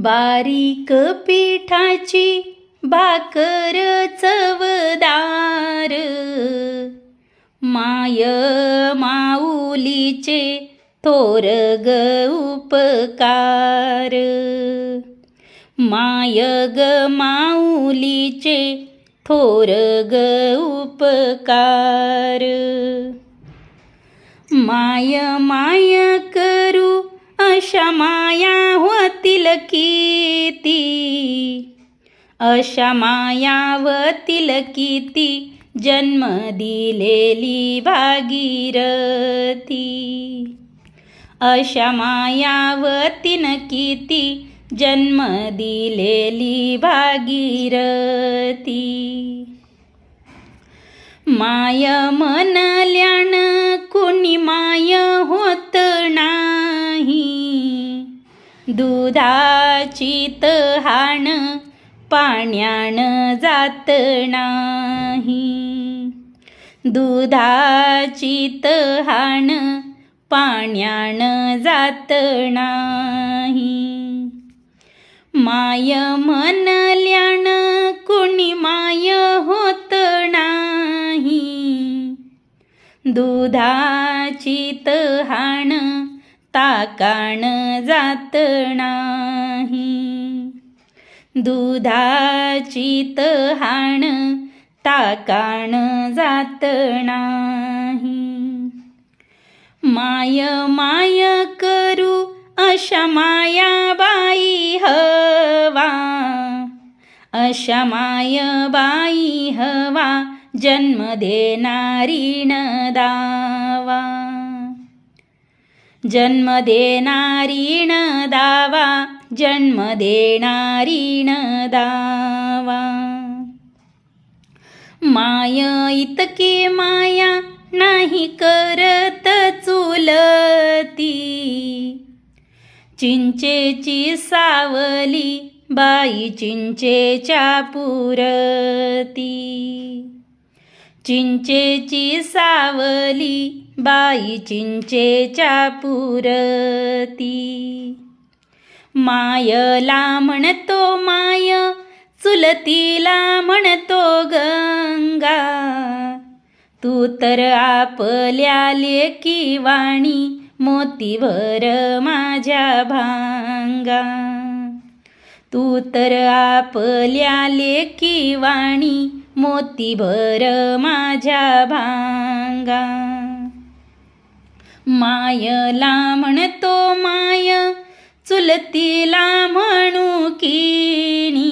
बारीक पिठाची भाकर चवदार. माय माऊलीचे थोर ग उपकार. माय ग माऊलीचे थोर ग उपकार. माय माय अशा माया होतील किती? अशा मायावतील किती? जन्म दिलेली भागीरथी. अशा मायावतीन किती? जन्म दिलेली भागीरथी. माय मन दुधाची तहान पाण्यान जात नाही. दुधाची तहान पाण्यान जात नाही. माय म्हणल्यान कुणी माय होत नाही. दुधाची तहान ताकाण जात नाही. दुधाची तहाण ताकाण जात नाही. माय माय करू अशा मायाबाई हवा. अशा मायबाई हवा जन्म देणारी न दावा. जन्म देणारी न दावा जन्म देणारी न दावा. माय इतकी माया नाही करत चुलती. चिंचेची सावली बाई चिंचेच्या पुरती. चिंचेची सावली बाई चिंचेच्या पुरती. मायला म्हणतो माय चुलतीला म्हणतो गंगा. तू तर आपल्या लेकी वाणी मोतीवर माझ्या भांगा. तू तर आपल्या लेकी वाणी मोतीभर माझ्या भांगा. मायला म्हणतो माय चुलतीला म्हणू किणी.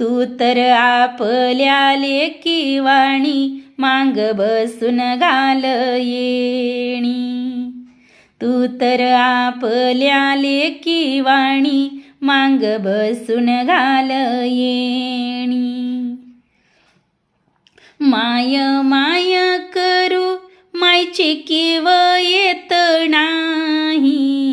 तू तर आपल्या लेकी वाणी मांग बसून घाल येणी. तू तर आपल्या लेकी वाणी मांग बसून घाल येणी. माय माय करू जायचे किव येत नाही.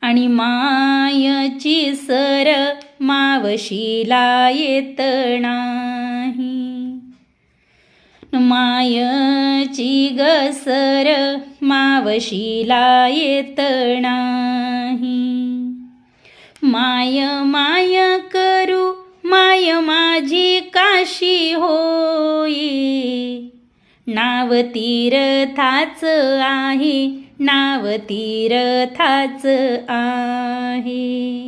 आणि मायची सर मावशीला येत नाही. मायची गसर मावशीला येत नाही. माय माय करू माय माझी काशी होई. नाव तीर्थाच आहे नाव तीर्थाच आहे.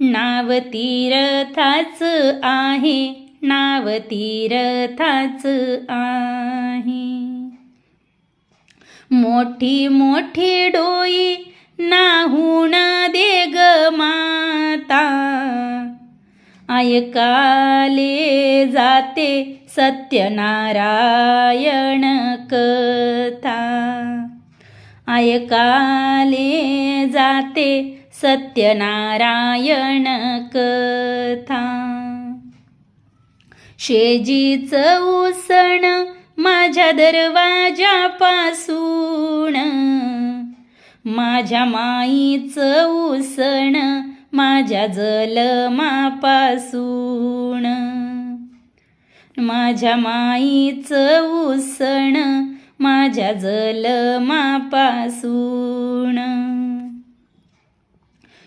नाव तीर्थाच आहे नाव तीर्थाच आहे. मोठी मोठी डोई नाहून दे ग माता. ऐकाले जाते सत्यनारायण कथा. ऐकाले जाते सत्यनारायण कथा. शेजीच उसण माझ्या दरवाजापासून माझ्या माईचं उसण माझ्या जलमापासून माझ्या माईचं उसण माझ्या जलमापासून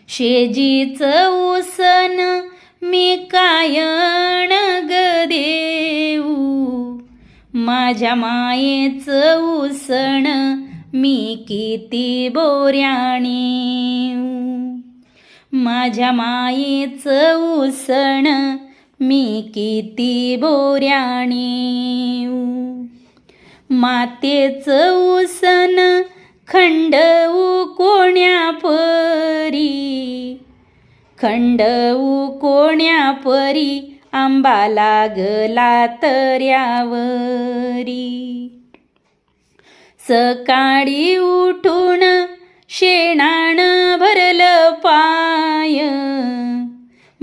शेजीच उसन मी कायण ग देऊ. माझ्या मायेच उसण मी किती बोऱ्याने माझ्या मायेच उसण मी किती बोऱ्याणी मातेचं उसण खंडवू कोण्या परी खंडवू कोण्या परी आंबा लागला तऱ्यावरी. सकाळी उठून शेणाण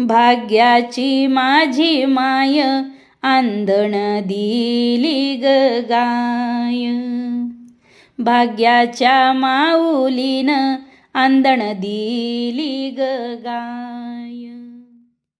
भाग्याची माझी माय आंदण दिली ग गाय. भाग्याच्या माऊलीनं आंदण दिली ग गाय.